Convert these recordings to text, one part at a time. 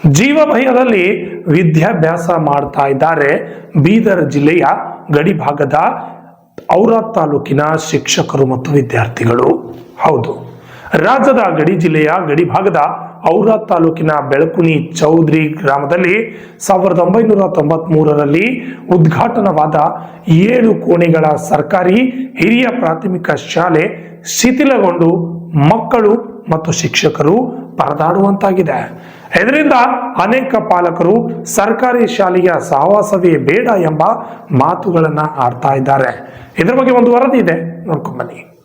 ಜೀವ ಭಯದಲ್ಲಿ ವಿದ್ಯಾಭ್ಯಾಸ ಮಾಡ್ತಾ ಇದ್ದಾರೆ. ಬೀದರ್ ಜಿಲ್ಲೆಯ ಗಡಿ ಭಾಗದ ಔರಾ ತಾಲೂಕಿನ ಶಿಕ್ಷಕರು ಮತ್ತು ವಿದ್ಯಾರ್ಥಿಗಳು. ಹೌದು. ರಾಜ್ಯದ ಗಡಿ ಜಿಲ್ಲೆಯ ಗಡಿ ಭಾಗದ ಔರಾ ತಾಲೂಕಿನ ಬೆಳಕುನಿ ಚೌಧರಿ ಗ್ರಾಮದಲ್ಲಿ ಸಾವಿರದ ಒಂಬೈನೂರ ತೊಂಬತ್ ಮೂರರಲ್ಲಿ ಉದ್ಘಾಟನವಾದ ಏಳು ಕೋಣೆಗಳ ಸರ್ಕಾರಿ ಹಿರಿಯ ಪ್ರಾಥಮಿಕ ಶಾಲೆ ಶಿಥಿಲಗೊಂಡು ಮಕ್ಕಳು ಮತ್ತು ಶಿಕ್ಷಕರು ಪರದಾಡುವಂತಾಗಿದೆ. ಇದರಿಂದ ಅನೇಕ ಪಾಲಕರು ಸರ್ಕಾರಿ ಶಾಲೆಯ ಸಹವಾಸವೇ ಬೇಡ ಎಂಬ ಮಾತುಗಳನ್ನ ಆಡ್ತಾ ಇದ್ದಾರೆ. ಇದರ ಬಗ್ಗೆ ಒಂದು ವರದಿ ಇದೆ. ನೋಡ್ಕೊಂಬನ್ನಿ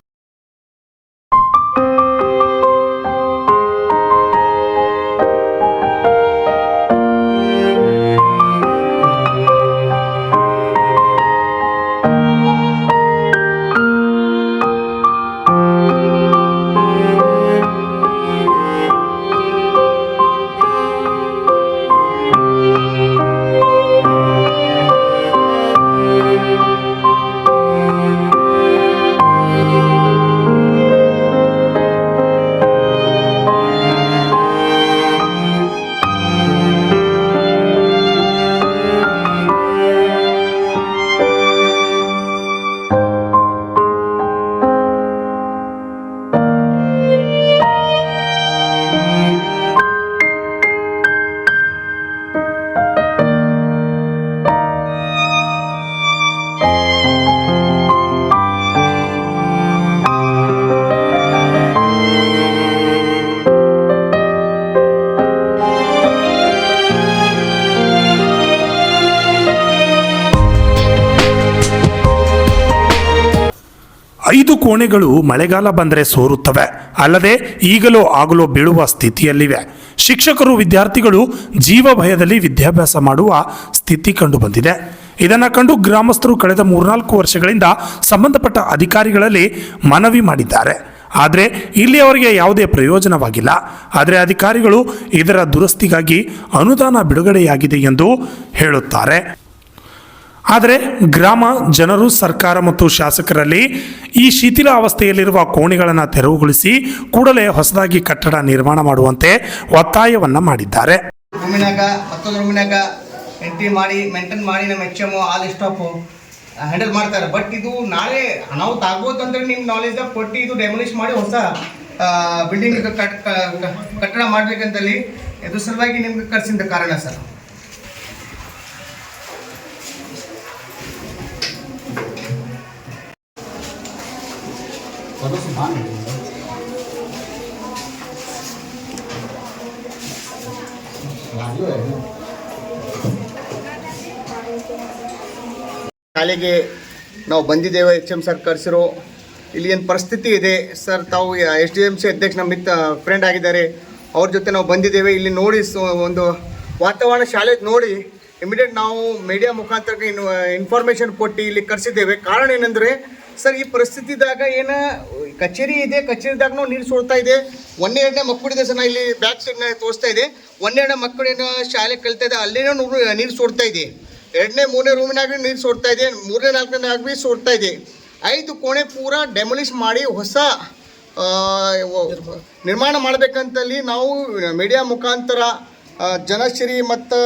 ಕೋಣೆಗಳು ಮಳೆಗಾಲ ಬಂದರೆ ಸೋರುತ್ತವೆ. ಅಲ್ಲದೆ ಈಗಲೋ ಆಗಲೋ ಬೀಳುವ ಸ್ಥಿತಿಯಲ್ಲಿವೆ. ಶಿಕ್ಷಕರು, ವಿದ್ಯಾರ್ಥಿಗಳು ಜೀವ ಭಯದಲ್ಲಿ ವಿದ್ಯಾಭ್ಯಾಸ ಮಾಡುವ ಸ್ಥಿತಿ ಕಂಡು ಬಂದಿದೆ ಇದನ್ನು ಕಂಡು ಗ್ರಾಮಸ್ಥರು ಕಳೆದ ಮೂರ್ನಾಲ್ಕು ವರ್ಷಗಳಿಂದ ಸಂಬಂಧಪಟ್ಟ ಅಧಿಕಾರಿಗಳಲ್ಲಿ ಮನವಿ ಮಾಡಿದ್ದಾರೆ. ಆದರೆ ಇಲ್ಲಿಯವರೆಗೆ ಯಾವುದೇ ಪ್ರಯೋಜನವಾಗಿಲ್ಲ. ಆದರೆ ಅಧಿಕಾರಿಗಳು ಇದರ ದುರಸ್ತಿಗಾಗಿ ಅನುದಾನ ಬಿಡುಗಡೆಯಾಗಿದೆ ಎಂದು ಹೇಳುತ್ತಾರೆ. ಆದರೆ ಗ್ರಾಮ ಜನರು ಸರ್ಕಾರ ಮತ್ತು ಶಾಸಕರಲ್ಲಿ ಈ ಶಿಥಿಲ ಅವಸ್ಥೆಯಲ್ಲಿರುವ ಕೋಣೆಗಳನ್ನು ತೆರವುಗೊಳಿಸಿ ಕೂಡಲೇ ಹೊಸದಾಗಿ ಕಟ್ಟಡ ನಿರ್ಮಾಣ ಮಾಡುವಂತೆ ಒತ್ತಾಯವನ್ನ ಮಾಡಿದ್ದಾರೆ. ರೂಮಿನಾಗ ಮತ್ತೊಂದು ರೂಮಿನಾಗ ಮಾಡಿ ಮೇಂಟೈನ್ ಮಾಡಿ ನಮ್ಮ H M all staff handle ಮಾಡ್ತಾರೆ. ಬಟ್ ಇದು ನಾಳೆ ಅನಾಹುತ ಆಗ್ಬೋದು ಅಂದ್ರೆ ನಿಮ್ಮ ನಾಲೆಜ್ದಾಗ ಕೊಟ್ಟು ಇದು ಡೆಮೊಲಿಷ್ ಮಾಡಿ ಹೊಸ ಬಿಲ್ಡಿಂಗ್ ಕಟ್ ಕಟ್ಟಡ ಮಾಡಬೇಕಂತಲ್ಲಿ ಇದು ಸಲುವಾಗಿ ನಿಮ್ಗೆ ಕರ್ಸಿದ ಕಾರಣ ಸರ್. ಶಾಲೆಗೆ ನಾವು ಬಂದಿದ್ದೇವೆ, ಎಚ್ ಎಂ ಸರ್ ಕರೆಸಿರೋ ಇಲ್ಲಿ ಏನು ಪರಿಸ್ಥಿತಿ ಇದೆ? ಸರ್, ತಾವು ಎಚ್ ಡಿ ಎಂ ಸಿ ಅಧ್ಯಕ್ಷ ನಮ್ಮ ಮಿತ್ರ ಫ್ರೆಂಡ್ ಆಗಿದ್ದಾರೆ. ಅವ್ರ ಜೊತೆ ನಾವು ಬಂದಿದ್ದೇವೆ. ಇಲ್ಲಿ ನೋಡಿ ಒಂದು ವಾತಾವರಣ ಶಾಲೆ ನೋಡಿ ಇಮಿಡಿಯೇಟ್ ನಾವು ಮೀಡಿಯಾ ಮುಖಾಂತರ ಇನ್ ಇನ್ಫಾರ್ಮೇಷನ್ ಕೊಟ್ಟು ಇಲ್ಲಿ ಕರೆಸಿದ್ದೇವೆ. ಕಾರಣ ಏನಂದರೆ, ಸರ್, ಈ ಪರಿಸ್ಥಿತಿದಾಗ ಏನು ಕಚೇರಿ ಇದೆ ಕಚೇರಿದಾಗ ನೀರು ಸೋಡ್ತಾ ಇದೆ. ಒಂದೆರಡನೇ ಮಕ್ಕಳಿದೆ ಸರ್ ಇಲ್ಲಿ ಬ್ಯಾಕ್ ಸೈಡ್ನ ತೋರಿಸ್ತಾ ಇದೆ. ಒಂದೆರಡನೇ ಮಕ್ಕಳೇನು ಶಾಲೆ ಕಲಿತಾ ಇದೆ, ಅಲ್ಲೇನೋ ನೂರು ಸೋಡ್ತಾ ಇದೆ. ಎರಡನೇ, ಮೂರನೇ ರೂಮಿನಾಗ ನೀರು ಸೋಡ್ತಾ ಇದೆ, ಮೂರನೇ ನಾಲ್ಕನೇ ಭೀ ಸೋಡ್ತಾ ಇದೆ. ಐದು ಕೋಣೆ ಪೂರ ಡೆಮೊಲಿಷ್ ಮಾಡಿ ಹೊಸ ನಿರ್ಮಾಣ ಮಾಡಬೇಕಂತಲ್ಲಿ ನಾವು ಮೀಡಿಯಾ ಮುಖಾಂತರ ಜನಶ್ರೀ ಮತ್ತು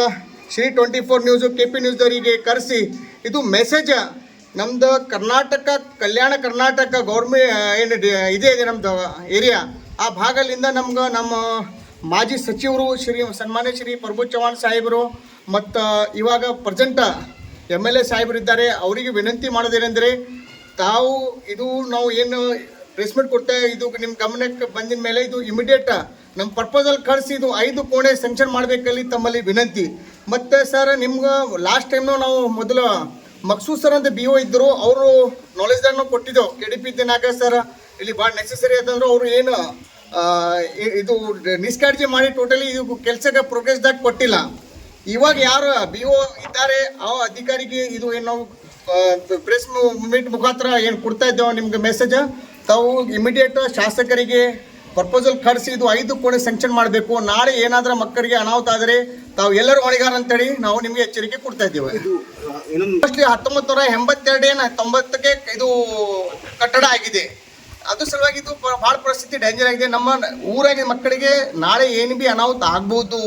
Shri twenty four news K P ನ್ಯೂಸ್ದವರಿಗೆ ಕರೆಸಿ, ಇದು ಮೆಸೇಜ್ ನಮ್ದು ಕರ್ನಾಟಕ, ಕಲ್ಯಾಣ ಕರ್ನಾಟಕ ಗೌರ್ಮೆ ಏನು ಇದೇ ಇದೆ ನಮ್ಮದು ಏರಿಯಾ. ಆ ಭಾಗದಿಂದ ನಮ್ಗೆ ನಮ್ಮ ಮಾಜಿ ಸಚಿವರು ಶ್ರೀ, ಸನ್ಮಾನ್ಯ ಶ್ರೀ ಪ್ರಭು ಚವ್ಹಾಣ್ ಸಾಹೇಬರು ಮತ್ತು ಇವಾಗ ಪ್ರೆಸೆಂಟ್ ಎಂ ಎಲ್ ಎ ಸಾಹೇಬರು ಇದ್ದಾರೆ. ಅವರಿಗೆ ವಿನಂತಿ ಮಾಡೋದೇನೆಂದರೆ ತಾವು ಇದು ನಾವು ಏನು ಪ್ಲೇಸ್ಮೆಂಟ್ ಕೊಡ್ತೇವೆ ಇದು ನಿಮ್ಮ ಗಮನಕ್ಕೆ ಬಂದಿದ ಮೇಲೆ ಇದು ಇಮಿಡಿಯೇಟ್ ನಮ್ಮ ಪರ್ಪಸಲ್ಲಿ ಕಳಿಸಿ ಇದು ಐದು ಕೋಣೆ ಸೆಂಕ್ಷನ್ ಮಾಡಬೇಕಲ್ಲಿ ತಮ್ಮಲ್ಲಿ ವಿನಂತಿ. ಮತ್ತು ಸರ್ ನಿಮ್ಗೆ ಲಾಸ್ಟ್ ಟೈಮ್ನು ನಾವು ಮೊದಲು ಮಕ್ಸೂದ್ ಸರ್ ಅಂತ ಬಿ ಒ ಇದ್ದರು, ಅವರು ನಾಲೆಜ್ದಾಗ ನಾವು ಕೊಟ್ಟಿದ್ದೆವು. ಕೆ ಡಿ ಪಿ ದಿನಾಗ ಸರ್ ಇಲ್ಲಿ ಭಾಳ ನೆಸೆಸರಿ ಅಂತಂದ್ರೆ ಅವರು ಏನು ಇದು ನಿಷ್ಕಾಳಜಿ ಮಾಡಿ ಟೋಟಲಿ ಇದು ಕೆಲಸಕ್ಕೆ ಪ್ರೋಗ್ರೆಸ್ದಾಗ ಕೊಟ್ಟಿಲ್ಲ. ಇವಾಗ ಯಾರು ಬಿ ಒ ಇದ್ದಾರೆ, ಆ ಅಧಿಕಾರಿಗೆ ಇದು ಏನು ಪ್ರೆಸ್ ಮೀಟ್ ಮುಖಾಂತರ ಏನು ಕೊಡ್ತಾ ಇದ್ದೇವೆ ನಿಮ್ಗೆ ಮೆಸೇಜ್ ತಾವು ಇಮಿಡಿಯೇಟ್ ಶಾಸಕರಿಗೆ ಪ್ರಪೋಸಲ್ ಕಳಿಸಿ ಇದು ಐದು ಕೋಣೆ ಸ್ಯಾಂಕ್ಷನ್ ಮಾಡಬೇಕು. ನಾಳೆ ಏನಾದರೂ ಮಕ್ಕಳಿಗೆ ಅನಾಹುತ ಆದರೆ ತಾವು ಎಲ್ಲರೂ ಹೊಣೆಗಾರ ಅಂತೇಳಿ ನಾವು ನಿಮಗೆ ಎಚ್ಚರಿಕೆ ಕೊಡ್ತಾ ಇದ್ದೀವಿ. ಮೋಸ್ಟ್ಲಿ ಹತ್ತೊಂಬತ್ತು ನೂರ ಎಂಬತ್ತೆರಡು ಏನು ತೊಂಬತ್ತಕ್ಕೆ ಇದು ಕಟ್ಟಡ ಆಗಿದೆ. ಅದು ಸಲುವಾಗಿ ಇದು ಭಾಳ ಪರಿಸ್ಥಿತಿ ಡೇಂಜರ್ ಆಗಿದೆ. ನಮ್ಮ ಊರಾಗಿನ ಮಕ್ಕಳಿಗೆ ನಾಳೆ ಏನು ಬಿ ಅನಾಹುತ ಆಗ್ಬೋದು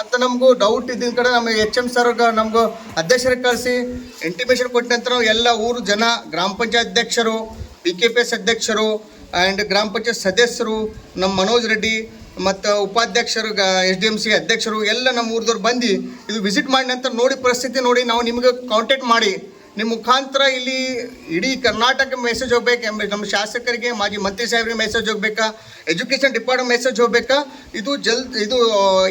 ಅಂತ ನಮಗೂ ಡೌಟ್ ಇದ್ದಿನ ಕಡೆ ನಮಗೆ ಎಚ್ ಎಂ ಸರ್ ನಮಗೂ ಅಧ್ಯಕ್ಷರಿಗೆ ಕಳಿಸಿ ಇಂಟಿಮೇಷನ್ ಕೊಟ್ಟ ನಂತರ ಎಲ್ಲ ಊರು ಜನ ಗ್ರಾಮ ಪಂಚಾಯತ್ ಅಧ್ಯಕ್ಷರು ಪಿ ಕೆ ಪಿ ಎಸ್ ಅಧ್ಯಕ್ಷರು ಆ್ಯಂಡ್ ಗ್ರಾಮ ಪಂಚಾಯತ್ ಸದಸ್ಯರು ನಮ್ಮ ಮನೋಜ್ ರೆಡ್ಡಿ ಮತ್ತು ಉಪಾಧ್ಯಕ್ಷರು ಎಸ್ ಡಿ ಎಂ ಸಿ ಅಧ್ಯಕ್ಷರು, ಎಲ್ಲ ನಮ್ಮ ಊರ್ದವ್ರು ಬಂದು ಇದು ವಿಸಿಟ್ ಮಾಡಿ ನಂತರ ನೋಡಿ ಪರಿಸ್ಥಿತಿ ನೋಡಿ ನಾವು ನಿಮಗೆ ಕಾಂಟ್ಯಾಕ್ಟ್ ಮಾಡಿ. ನಿಮ್ಮ ಮುಖಾಂತರ ಇಲ್ಲಿ ಇಡೀ ಕರ್ನಾಟಕ ಮೆಸೇಜ್ ಹೋಗ್ಬೇಕು ಎಂಬ ನಮ್ಮ ಶಾಸಕರಿಗೆ, ಮಾಜಿ ಮಂತ್ರಿ ಸಾಹೇಬ್ರಿಗೆ ಮೆಸೇಜ್ ಹೋಗ್ಬೇಕಾ? ಎಜುಕೇಷನ್ ಡಿಪಾರ್ಟ್ಮೆಂಟ್ ಮೆಸೇಜ್ ಹೋಗ್ಬೇಕಾ? ಇದು ಜಲ್ ಇದು,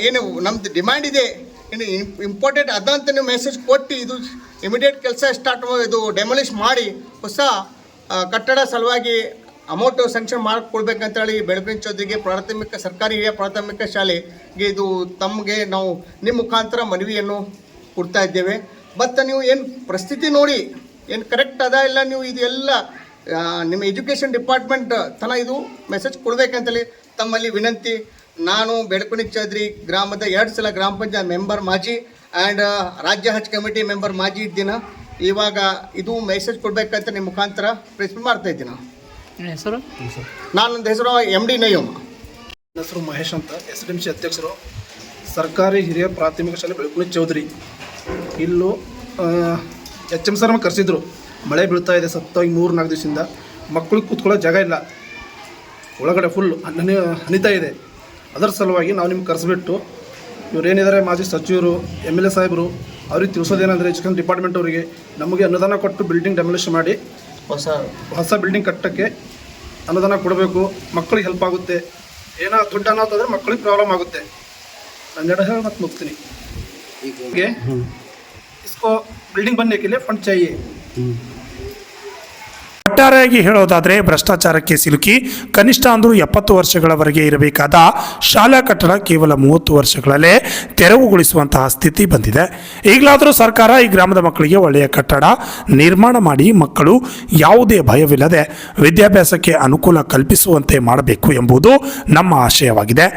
ಏನು ನಮ್ದು ಡಿಮ್ಯಾಂಡ್ ಇದೆ. ಇನ್ನು ಇಂಪಾರ್ಟೆಂಟ್ ಅದಂತ ನೀವು ಮೆಸೇಜ್ ಕೊಟ್ಟು ಇದು ಇಮಿಡಿಯೇಟ್ ಕೆಲಸ ಸ್ಟಾರ್ಟ್ ಇದು ಡೆಮೊಲಿಷ್ ಮಾಡಿ ಹೊಸ ಕಟ್ಟಡ ಸಲುವಾಗಿ ಅಮೌಂಟ್ ಸ್ಯಾಂಕ್ಷನ್ ಮಾಡಿಕೊಡ್ಬೇಕಂತೇಳಿ ಬೆಳಗಿನ ಚೌಧರಿಗೆ ಪ್ರಾಥಮಿಕ, ಸರ್ಕಾರಿ ಹಿರಿಯ ಪ್ರಾಥಮಿಕ ಶಾಲೆಗೆ ಇದು ತಮಗೆ ನಾವು ನಿಮ್ಮ ಮುಖಾಂತರ ಮನವಿಯನ್ನು ಕೊಡ್ತಾ ಇದ್ದೇವೆ. ಮತ್ತು ನೀವು ಏನು ಪರಿಸ್ಥಿತಿ ನೋಡಿ, ಏನು ಕರೆಕ್ಟ್ ಅದ ಇಲ್ಲ, ನೀವು ಇದೆಲ್ಲ ನಿಮ್ಮ ಎಜುಕೇಷನ್ ಡಿಪಾರ್ಟ್ಮೆಂಟ್ ತನ ಇದು ಮೆಸೇಜ್ ಕೊಡ್ಬೇಕಂತೇಳಿ ತಮ್ಮಲ್ಲಿ ವಿನಂತಿ. ನಾನು ಬೆಳಕುಣಿ ಚೌಧರಿ ಗ್ರಾಮದ ಎರಡು ಸಲ ಗ್ರಾಮ ಪಂಚಾಯತ್ ಮೆಂಬರ್ ಮಾಜಿ ಆ್ಯಂಡ್ ರಾಜ್ಯ ಹಜ್ ಕಮಿಟಿ ಮೆಂಬರ್ ಮಾಜಿ ಇದ್ದೀನ. ಇವಾಗ ಇದು ಮೆಸೇಜ್ ಕೊಡಬೇಕಂತ ನಿಮ್ಮ ಮುಖಾಂತರ ಪ್ರಯತ್ನ ಮಾಡ್ತಾ ಇದ್ದೀನಿ. ನಿಮ್ಮ ಹೆಸರು? ನಾನು ನನ್ನ ಹೆಸರು ಎಂ ಡಿ ನಯ್ಯಮ್ಮ ನನ್ನ ಹೆಸರು ಮಹೇಶ್ ಅಂತ. ಎಸ್ ಡಿ ಎಂ ಸಿ ಅಧ್ಯಕ್ಷರು. ಸರ್ಕಾರಿ ಹಿರಿಯ ಪ್ರಾಥಮಿಕ ಶಾಲೆ ಬೆಳಕುಳಿ ಚೌಧರಿ. ಇಲ್ಲೂ ಎಚ್ ಎಂ ಸರ್ ಕರೆಸಿದ್ರು. ಮಳೆ ಬೀಳ್ತಾ ಇದೆ ಸತ್ತವಾಗಿ ಮೂರು ನಾಲ್ಕು ದಿವಸದಿಂದ. ಮಕ್ಕಳಿಗೆ ಕೂತ್ಕೊಳ್ಳೋ ಜಾಗ ಇಲ್ಲ. ಒಳಗಡೆ ಫುಲ್ ಹನಿ ಹನಿತಾ ಇದೆ. ಅದರ ಸಲುವಾಗಿ ನಾವು ನಿಮ್ಗೆ ಕರೆಸ್ಬಿಟ್ಟು ಇವರೇನಿದ್ದಾರೆ ಮಾಜಿ ಸಚಿವರು ಎಂ ಎಲ್ ಎ ಸಾಹೇಬರು ಅವ್ರಿಗೆ ತಿಳಿಸೋದೇನೆಂದರೆ ಎಜುಕೇಷನ್ ಡಿಪಾರ್ಟ್ಮೆಂಟ್ ಅವರಿಗೆ ನಮಗೆ ಅನುದಾನ ಕೊಟ್ಟು ಬಿಲ್ಡಿಂಗ್ ಡೆಮೊಲಿಷ್ ಮಾಡಿ ಹೊಸ ಹೊಸ ಬಿಲ್ಡಿಂಗ್ ಕಟ್ಟಕ್ಕೆ ಅನುದಾನ ಕೊಡಬೇಕು ಮಕ್ಕಳಿಗೆ ಹೆಲ್ಪ್ ಆಗುತ್ತೆ. ಏನೋ ದುಡ್ಡು ಅನ್ನೋದಾದ್ರೆ ಮಕ್ಕಳಿಗೆ ಪ್ರಾಬ್ಲಮ್ ಆಗುತ್ತೆ. ನಾನು ಜಡ ಹೇಳಿ ಮತ್ತೆ ಮುಗ್ತೀನಿ ಈಗ ಇಸ್ಕೋ ಬಿಲ್ಡಿಂಗ್ ಬನ್ನಿ ಫಂಡ್ ಚಾಯಿ. ಒಟ್ಟಾರೆಯಾಗಿ ಹೇಳೋದಾದರೆ ಭ್ರಷ್ಟಾಚಾರಕ್ಕೆ ಸಿಲುಕಿ ಕನಿಷ್ಠ ಅಂದರೂ ಎಪ್ಪತ್ತು ವರ್ಷಗಳವರೆಗೆ ಇರಬೇಕಾದ ಶಾಲಾ ಕಟ್ಟಡ ಕೇವಲ ಮೂವತ್ತು ವರ್ಷಗಳಲ್ಲೇ ತೆರವುಗೊಳಿಸುವಂತಹ ಸ್ಥಿತಿ ಬಂದಿದೆ. ಈಗಲಾದರೂ ಸರ್ಕಾರ ಈ ಗ್ರಾಮದ ಮಕ್ಕಳಿಗೆ ಒಳ್ಳೆಯ ಕಟ್ಟಡ ನಿರ್ಮಾಣ ಮಾಡಿ ಮಕ್ಕಳು ಯಾವುದೇ ಭಯವಿಲ್ಲದೆ ವಿದ್ಯಾಭ್ಯಾಸಕ್ಕೆ ಅನುಕೂಲ ಕಲ್ಪಿಸುವಂತೆ ಮಾಡಬೇಕು ಎಂಬುದು ನಮ್ಮ ಆಶಯವಾಗಿದೆ.